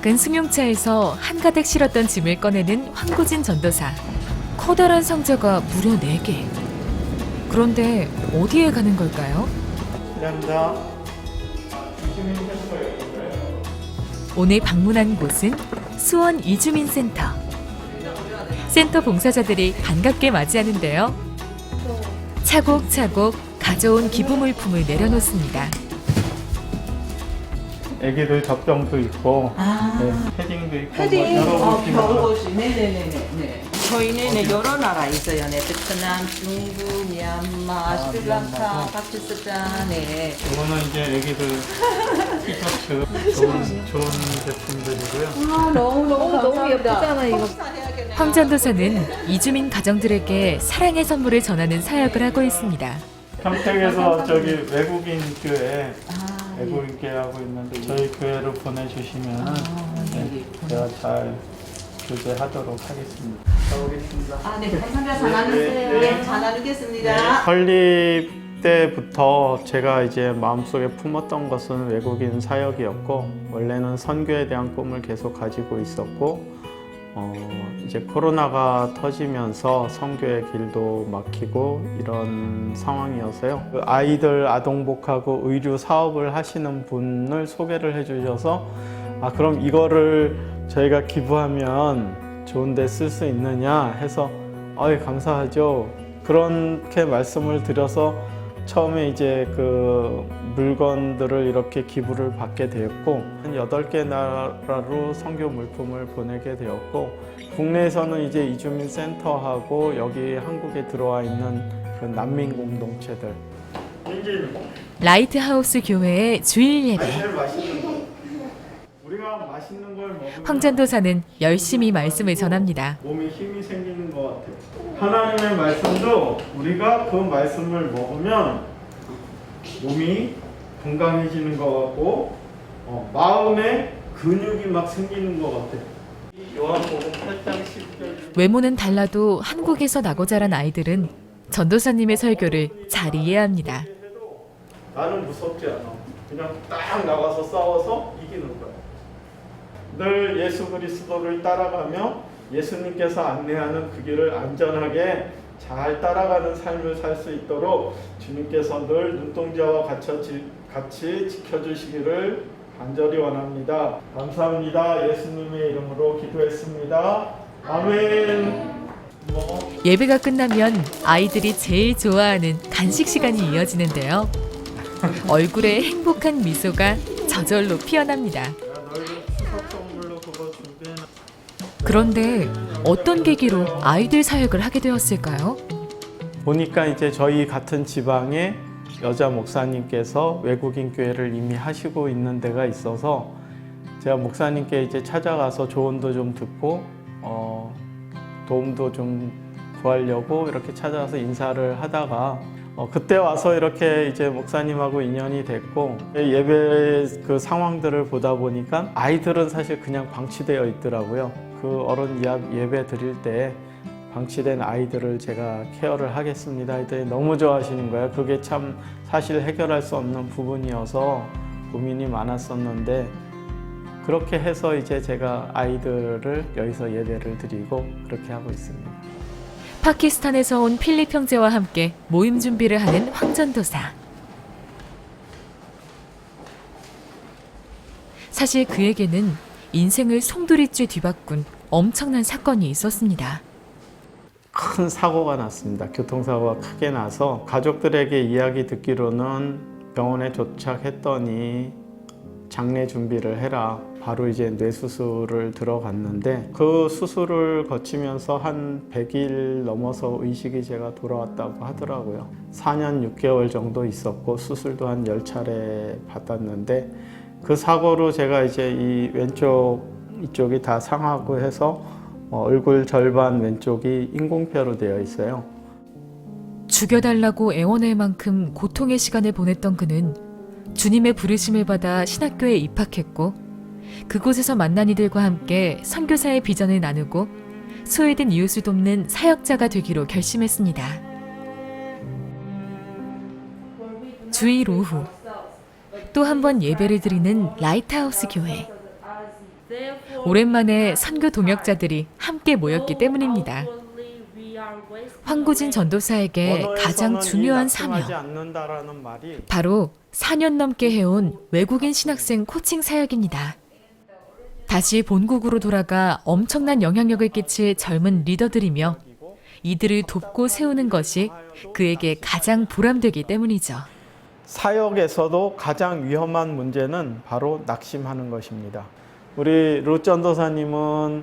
작은 승용차에서 한가득 실었던 짐을 꺼내는 황구진 전도사. 커다란 상자가 무려 4개. 그런데 어디에 가는 걸까요? 감사합니다. 오늘 방문한 곳은 수원 이주민센터. 센터 봉사자들이 반갑게 맞이하는데요. 차곡차곡 가져온 기부 물품을 내려놓습니다. 애기들 젖병도 있고 아, 네, 패딩도 있고 패딩, 뭐 여러 어, 옷이나 겨울옷이, 네네네네. 네. 저희는 네, 여러 나라 있어요. 네, 베트남, 중국, 미얀마, 스리랑카, 파키스탄, 네. 이거는 이제 애기들 티셔츠 좋은 좋은 제품들이고요. 아, 너무 너무 너무 예쁘잖아요, 이거. 황전도사는 이주민 가정들에게 사랑의 선물을 전하는 사역을 하고 있습니다. 평택에서 저기 외국인 교회 아, 예. 외국인 교회 하고 있는데 저희 교회로 보내주시면 아, 네, 네. 제가 잘 교제하도록 하겠습니다. 가보겠습니다. 아, 네, 감사합니다. 잘 네, 나누세요. 네. 네, 잘 나누겠습니다. 설립 때부터 제가 이제 마음속에 품었던 것은 외국인 사역이었고 원래는 선교에 대한 꿈을 계속 가지고 있었고 어, 이제 코로나가 터지면서 선교의 길도 막히고 이런 상황이어서요. 그 아이들 아동복하고 의류 사업을 하시는 분을 소개를 해주셔서 아 그럼 이거를 저희가 기부하면 좋은데 쓸 수 있느냐 해서 아유 감사하죠. 그렇게 말씀을 드려서 처음에 이제 그 물건들을 이렇게 기부를 받게 되었고 한 8개 나라로 선교 물품을 보내게 되었고 국내에서는 이제 이주민 센터하고 여기 한국에 들어와 있는 그 난민 공동체들 라이트하우스 교회의 주일 예배. 황전도사는 열심히 말씀을 전합니다. 몸에 힘이 생기는 것 같아요. 하나님의 말씀도 우리가 그 말씀을 먹으면 몸이 건강해지는 것 같고 어, 마음에 근육이 막 생기는 것 같아요. 이 요한복음 8장 10절 외모는 달라도 한국에서 나고 자란 아이들은 전도사님의 설교를 잘 이해합니다. 나는 무섭지 않아. 그냥 딱 나가서 싸워서. 늘 예수 그리스도를 따라가며 예수님께서 안내하는 그 길을 안전하게 잘 따라가는 삶을 살 수 있도록 주님께서 늘 눈동자와 같이, 지켜주시기를 간절히 원합니다. 감사합니다. 예수님의 이름으로 기도했습니다. 아멘. 뭐 예배가 끝나면 아이들이 제일 좋아하는 간식 시간이 이어지는데요. 얼굴에 행복한 미소가 저절로 피어납니다. 그런데 어떤 계기로 아이들 사역을 하게 되었을까요? 보니까 이제 저희 같은 지방에 여자 목사님께서 외국인 교회를 이미 하시고 있는 데가 있어서 제가 목사님께 이제 찾아가서 조언도 좀 듣고 어, 도움도 좀 구하려고 이렇게 찾아가서 인사를 하다가 어, 그때 와서 이렇게 이제 목사님하고 인연이 됐고 예배 그 상황들을 보다 보니까 아이들은 사실 그냥 방치되어 있더라고요. 그 어른 예- 예배 드릴 때 방치된 아이들을 제가 케어를 하겠습니다 했더니 너무 좋아하시는 거예요. 그게 참 사실 해결할 수 없는 부분이어서 고민이 많았었는데 그렇게 해서 이제 제가 아이들을 여기서 예배를 드리고 그렇게 하고 있습니다. 파키스탄에서 온 필립 형제와 함께 모임 준비를 하는 황전도사. 사실 그에게는 인생을 송두리째 뒤바꾼 엄청난 사건이 있었습니다. 큰 사고가 났습니다. 교통사고가 크게 나서 가족들에게 이야기 듣기로는 병원에 도착했더니 장례 준비를 해라. 바로 이제 뇌수술을 들어갔는데 그 수술을 거치면서 한 100일 넘어서 의식이 제가 돌아왔다고 하더라고요. 4년 6개월 정도 있었고 수술도 한 10차례 받았는데 그 사고로 제가 이제 이 왼쪽 이쪽이 다 상하고 해서 어, 얼굴 절반 왼쪽이 인공뼈로 되어 있어요. 죽여달라고 애원할 만큼 고통의 시간을 보냈던 그는 주님의 부르심을 받아 신학교에 입학했고 그곳에서 만난 이들과 함께 선교사의 비전을 나누고 소외된 이웃을 돕는 사역자가 되기로 결심했습니다. 주일 오후 또 한 번 예배를 드리는 라이트하우스 교회. 오랜만에 선교 동역자들이 함께 모였기 때문입니다. 황구진 전도사에게 가장 중요한 이 사명, 바로 4년 넘게 해온 외국인 신학생 코칭 사역입니다. 다시 본국으로 돌아가 엄청난 영향력을 끼칠 젊은 리더들이며 이들을 돕고 세우는 것이 그에게 가장 보람되기 때문이죠. 사역에서도 가장 위험한 문제는 바로 낙심하는 것입니다. 우리 루 전도사님은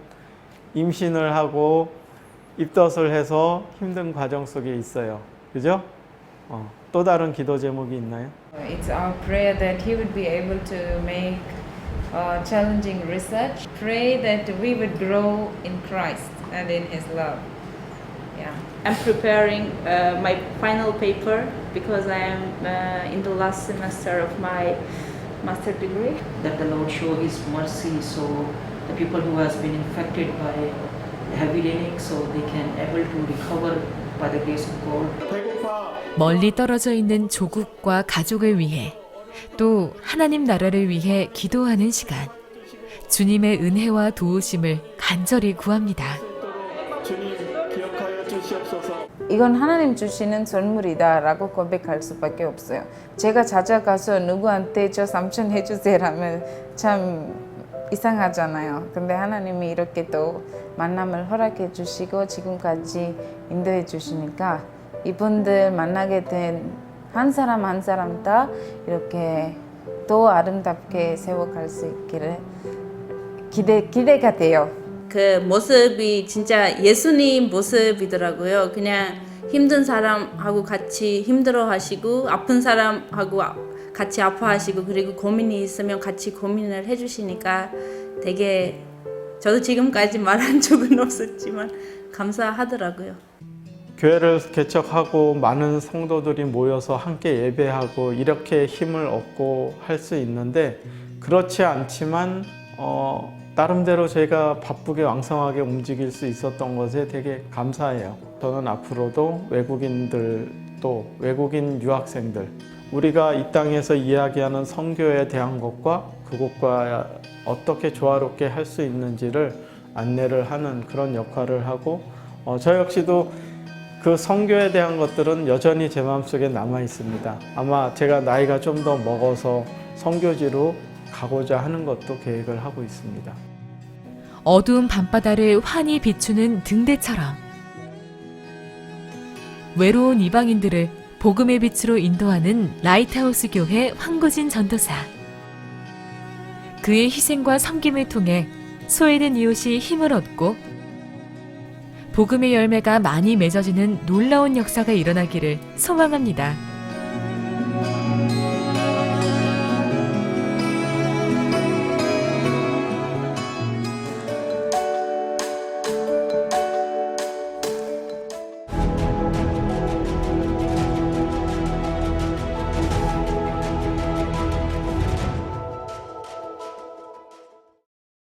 임신을 하고 입덧을 해서 힘든 과정 속에 있어요. 그죠? 어, 또 다른 기도 제목이 있나요? It's our prayer that he would be able to make uh, challenging research. Pray that we would grow in Christ and in his love. Yeah. I'm preparing uh, my final paper because I am uh, in the last semester of my master degree. That the Lord show His mercy so the people who has been infected by heavy raining so they can able to recover by the grace of God. 멀리 떨어져 있는 조국과 가족을 위해 또 하나님 나라를 위해 기도하는 시간. 주님의 은혜와 도우심을 간절히 구합니다. 주시옵소서. 이건 하나님 주시는 선물이다라고 고백할 수밖에 없어요. 제가 찾아가서 누구한테 저 삼촌 해주세요라면 참 이상하잖아요. 근데 하나님이 이렇게 또 만남을 허락해 주시고 지금까지 인도해 주시니까 이분들 만나게 된 한 사람 한 사람 다 이렇게 더 아름답게 세워갈 수 있기를 기대 기대가 돼요. 그 모습이 진짜 예수님 모습이더라고요. 그냥 힘든 사람하고 같이 힘들어 하시고 아픈 사람하고 아- 같이 아파하시고 그리고 고민이 있으면 같이 고민을 해주시니까 되게 저도 지금까지 말한 적은 없었지만 감사하더라고요. 교회를 개척하고 많은 성도들이 모여서 함께 예배하고 이렇게 힘을 얻고 할 수 있는데 그렇지 않지만 어, 나름대로 제가 바쁘게 왕성하게 움직일 수 있었던 것에 되게 감사해요. 저는 앞으로도 외국인들 또 외국인 유학생들 우리가 이 땅에서 이야기하는 선교에 대한 것과 그것과 어떻게 조화롭게 할 수 있는지를 안내를 하는 그런 역할을 하고 어, 저 역시도 그 성교에 대한 것들은 여전히 제 마음속에 남아 있습니다. 아마 제가 나이가 좀 더 먹어서 성교지로 가고자 하는 것도 계획을 하고 있습니다. 어두운 밤바다를 환히 비추는 등대처럼 외로운 이방인들을 복음의 빛으로 인도하는 라이트하우스 교회 황구진 전도사. 그의 희생과 섬김을 통해 소외된 이웃이 힘을 얻고 복음의 열매가 많이 맺어지는 놀라운 역사가 일어나기를 소망합니다.